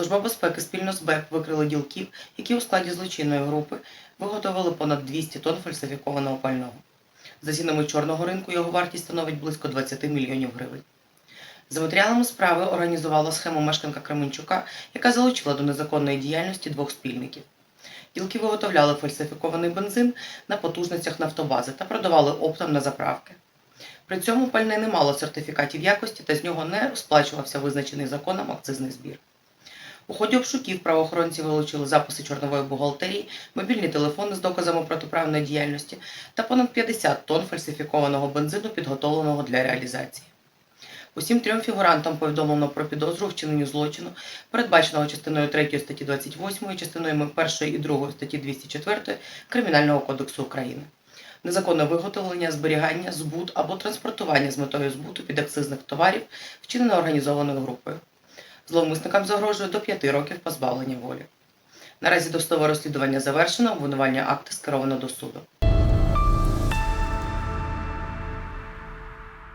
Служба безпеки спільно з БЕП викрили ділків, які у складі злочинної групи виготовили понад 200 тонн фальсифікованого пального. За цінами чорного ринку його вартість становить близько 20 мільйонів гривень. За матеріалами справи організувала схему мешканка Кременчука, яка залучила до незаконної діяльності двох спільників. Ділки виготовляли фальсифікований бензин на потужностях нафтобази та продавали оптом на заправки. При цьому пальне не мало сертифікатів якості та з нього не сплачувався визначений законом акцизний збір. У ході обшуків правоохоронці вилучили записи чорнової бухгалтерії, мобільні телефони з доказами протиправної діяльності та понад 50 тонн фальсифікованого бензину, підготовленого для реалізації. Усім трьом фігурантам повідомлено про підозру у вчиненні злочину, передбаченого частиною 3 статті 28, частиною 1 і 2 статті 204 Кримінального кодексу України. Незаконне виготовлення, зберігання, збут або транспортування з метою збуту підакцизних товарів, вчинено організованою групою. Зловмисникам загрожує до 5 років позбавлення волі. Наразі досудове розслідування завершено, обвинувальні акти скеровано до суду.